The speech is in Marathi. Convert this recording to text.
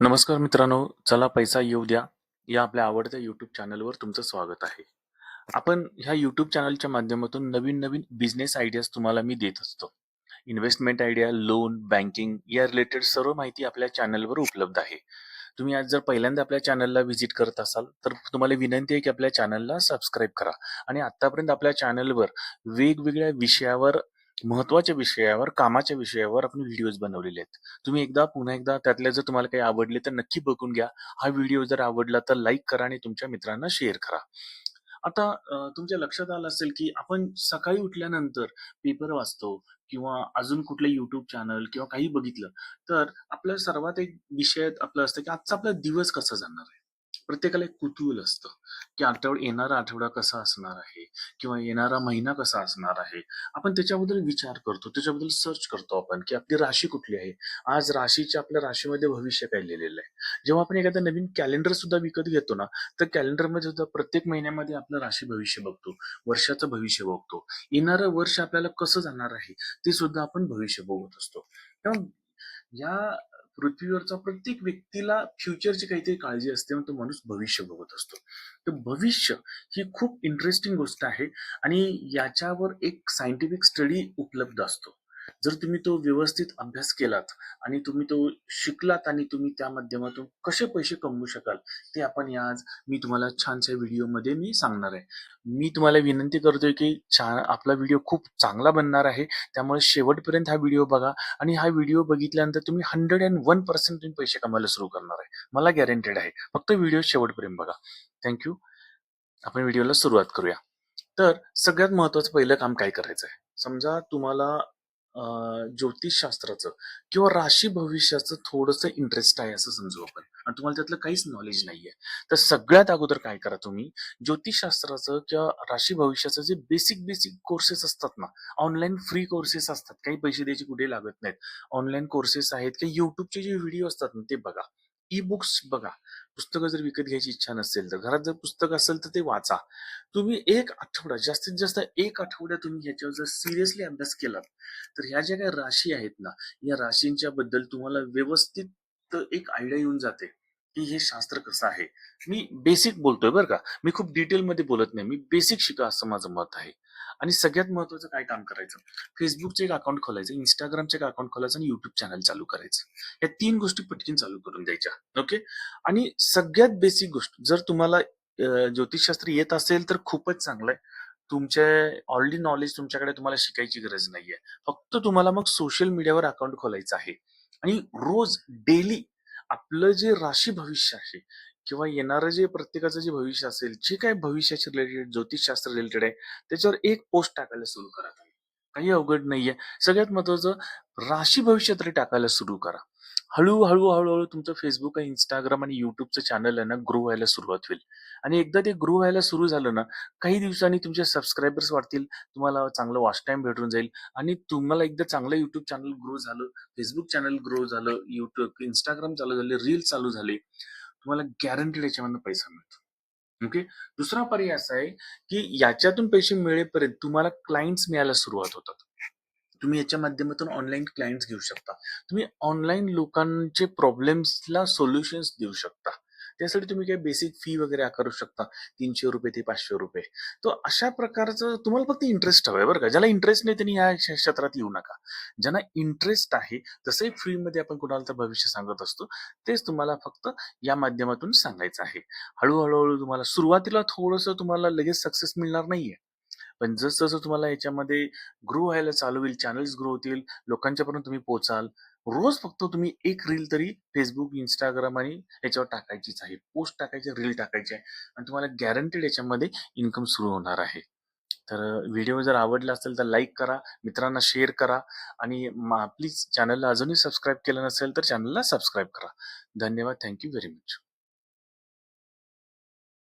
नमस्कार मित्रांनो, चला पैसा येऊ द्या, या आपल्या आवडत्या YouTube चॅनलवर तुमचं स्वागत आहे. आपण ह्या YouTube चॅनलच्या माध्यमातून नवीन-नवीन बिझनेस आयडियाज तुम्हाला मी देत असतो. इन्व्हेस्टमेंट आयडिया, लोन, बँकिंग या रिलेटेड सर्व माहिती आपल्या चॅनलवर उपलब्ध आहे. तुम्ही आज जर पहिल्यांदा आपल्या चॅनलला व्हिजिट करत असाल, तर तुम्हाला विनंती आहे की आपल्या चॅनलला सबस्क्राईब करा आणि आत्तापर्यंत आपल्या चॅनलवर वेगवेगळ्या विषयावर, महत्त्वाच्या विषयावर, कामाच्या विषयावर आपण व्हिडिओज बनवलेले आहेत. तुम्ही एकदा पुन्हा एकदा त्यातले जर तुम्हाला काही आवडले तर नक्की बघून घ्या. हा व्हिडिओ जर आवडला तर लाईक करा आणि तुमच्या मित्रांना शेअर करा. आता अ, तुमच्या लक्षात आलं असेल की आपण सकाळी उठल्यानंतर पेपर वाचतो किंवा अजून कुठलं YouTube चॅनल किंवा काही बघितलं, तर आपलं सर्वात एक विषय आपलं असतं की आजचा आपला दिवस कसा जाणार आहे. प्रत्येकाला एक कुतूहल असतं, की आठवड येणारा आठवडा कसा असणार आहे किंवा येणारा महिना कसा असणार आहे. आपण त्याच्याबद्दल विचार करतो, त्याच्याबद्दल सर्च करतो आपण, की आपली राशी कुठली आहे. आज राशीच्या आपल्या राशीमध्ये भविष्य काय लिहिलेलं आहे. जेव्हा आपण एखादा नवीन कॅलेंडर सुद्धा विकत घेतो ना, तर कॅलेंडरमध्ये सुद्धा प्रत्येक महिन्यामध्ये आपलं राशी भविष्य बघतो, वर्षाचं भविष्य बघतो. येणारं वर्ष आपल्याला कसं जाणार आहे, ते सुद्धा आपण भविष्य बघत असतो. तेव्हा या पृथ्वीवरचा प्रत्येक व्यक्तीला फ्युचरची काहीतरी काळजी असते म्हणून तो माणूस भविष्य बघत असतो. तर भविष्य ही खूप इंटरेस्टिंग गोष्ट आहे आणि याच्यावर एक सायंटिफिक स्टडी उपलब्ध असतो. जर तुम्ही तो व्यवस्थित अभ्यास केलात आणि तुम्ही तो शिकलात आणि तुम्ही त्या माध्यमातून कसे पैसे कमवू शकाल, ते आपण या आज मी तुम्हाला छानशा व्हिडिओमध्ये मी सांगणार आहे. मी तुम्हाला विनंती करतोय की छान आपला व्हिडिओ खूप चांगला बनणार आहे. त्यामुळे शेवटपर्यंत हा व्हिडिओ बघा आणि हा व्हिडिओ बघितल्यानंतर तुम्ही 101% तुम्ही पैसे कमवायला सुरू करणार आहे. मला गॅरंटेड आहे. फक्त व्हिडिओ शेवटपर्यंत बघा. थँक आपण व्हिडिओला सुरुवात करूया. तर सगळ्यात महत्त्वाचं पहिलं काम काय करायचं आहे? समजा तुम्हाला ज्योतिषशास्त्राचं किंवा राशी भविष्याचं थोडंसं इंटरेस्ट आहे असं समजू आपण आणि तुम्हाला त्यातलं काहीच नॉलेज नाहीये. तर सगळ्यात अगोदर काय करा तुम्ही, ज्योतिषशास्त्राचं किंवा राशी भविष्याचं जे बेसिक बेसिक कोर्सेस असतात ना, ऑनलाईन फ्री कोर्सेस असतात. काही पैसे द्यायचे कुठे लागत नाहीत. ऑनलाईन कोर्सेस आहेत किंवा युट्यूबचे जे व्हिडिओ असतात ना, ते बघा. ई बुक्स बघा. पुस्तकं जर विकत घ्यायची इच्छा नसेल तर घरात जर पुस्तक असेल तर ते वाचा. तुम्ही एक आठवडा जास्तीत जास्त एक आठवडा तुम्ही ह्याच्यावर जर सिरियसली अभ्यास केलात, तर ह्या ज्या काही राशी आहेत ना, या राशींच्या बद्दल तुम्हाला व्यवस्थित एक आयडिया येऊन जाते, की हे शास्त्र कसं आहे. मी बेसिक बोलतोय बरं का. मी खूप डिटेलमध्ये बोलत नाही. मी बेसिक शिका असं माझं मत आहे. आणि सगळ्यात महत्वाचं काय काम करायचं? फेसबुकचं एक अकाउंट खोलायचं, इंस्टाग्रामचं एक अकाउंट खोलायचं आणि युट्यूब चॅनल चालू करायचं. या तीन गोष्टी पटकन चालू करून द्यायच्या. ओके. आणि सगळ्यात बेसिक गोष्ट जर तुम्हाला ज्योतिषशास्त्र येत असेल तर खूपच चांगलं आहे. तुमचे ऑलरेडी नॉलेज तुमच्याकडे तुम्हाला शिकायची गरज नाहीये. फक्त तुम्हाला मग सोशल मीडियावर अकाउंट खोलायचं आहे आणि रोज डेली आपलं जे राशी भविष्य आहे किंवा येणारं जे प्रत्येकाचं जे भविष्य असेल, जे काय भविष्याशी रिलेटेड ज्योतिषशास्त्र रिलेटेड आहे, त्याच्यावर एक पोस्ट टाकायला सुरू करा काही अवघड नाहीये. सगळ्यात महत्वाचं राशी भविष्य तरी टाकायला सुरू करा. हळू-हळू, हळू तुमचं Facebook आणि Instagram आणि YouTubeचं चॅनल आहे ना ग्रो व्हायला सुरुवात होईल. आणि एकदा ते ग्रो व्हायला सुरू झालं ना, काही दिवसांनी तुमचे सबस्क्रायबर्स वाढतील, तुम्हाला चांगलं वॉच टाईम भेटून जाईल आणि तुम्हाला एकदा चांगलं YouTube चॅनल ग्रो झालं, Facebook चॅनल ग्रो झालं, YouTube, Instagram चालू झाले, रील्स चालू झाले, तुम्हाला गॅरंटेड याच्यामधनं पैसा मिळतो. ओके. दुसरा पर्याय असा आहे, की याच्यातून पैसे मिळेपर्यंत तुम्हाला क्लायंट्स मिळायला सुरुवात होतात. तुम्ही याच्या माध्यमातून ऑनलाईन क्लायंट्स घेऊ शकता. तुम्ही ऑनलाईन लोकांचे प्रॉब्लेम्सला सोल्युशन्स देऊ शकता. त्यासाठी तुम्ही काही बेसिक फी वगैरे आकारू शकता. ₹300 ते ₹500. तर अशा प्रकारचं तुम्हाला फक्त इंटरेस्ट हवं आहे बरं का. ज्याला इंटरेस्ट नाही त्यांनी या क्षेत्रात येऊ नका. ज्यांना इंटरेस्ट आहे, तसंही फ्रीमध्ये आपण कुणाला तर भविष्य सांगत असतो. तेच तुम्हाला फक्त या माध्यमातून सांगायचं आहे. हळूहळूहळू तुम्हाला सुरुवातीला थोडंसं तुम्हाला लगेच सक्सेस मिळणार नाहीये. पण जसजसं तुम्हाला याच्यामध्ये ग्रो व्हायला चालू होईल, चॅनल्स ग्रो होतील, लोकांच्यापर्यंत तुम्ही पोचाल रोज फक्त तुम्ही एक रील तरी फेसबुक इंस्टाग्राम आणि याच्यावर टाकायचीच आहे. पोस्ट टाकायची, रील टाकायची आहे आणि तुम्हाला गॅरंटेड याच्यामध्ये इन्कम सुरू होणार आहे. तर व्हिडिओ जर आवडला असेल तर लाईक करा, मित्रांना शेअर करा आणि प्लीज चॅनलला अजूनही सबस्क्राईब केलं नसेल तर चॅनलला सबस्क्राईब करा. धन्यवाद. Thank you very much.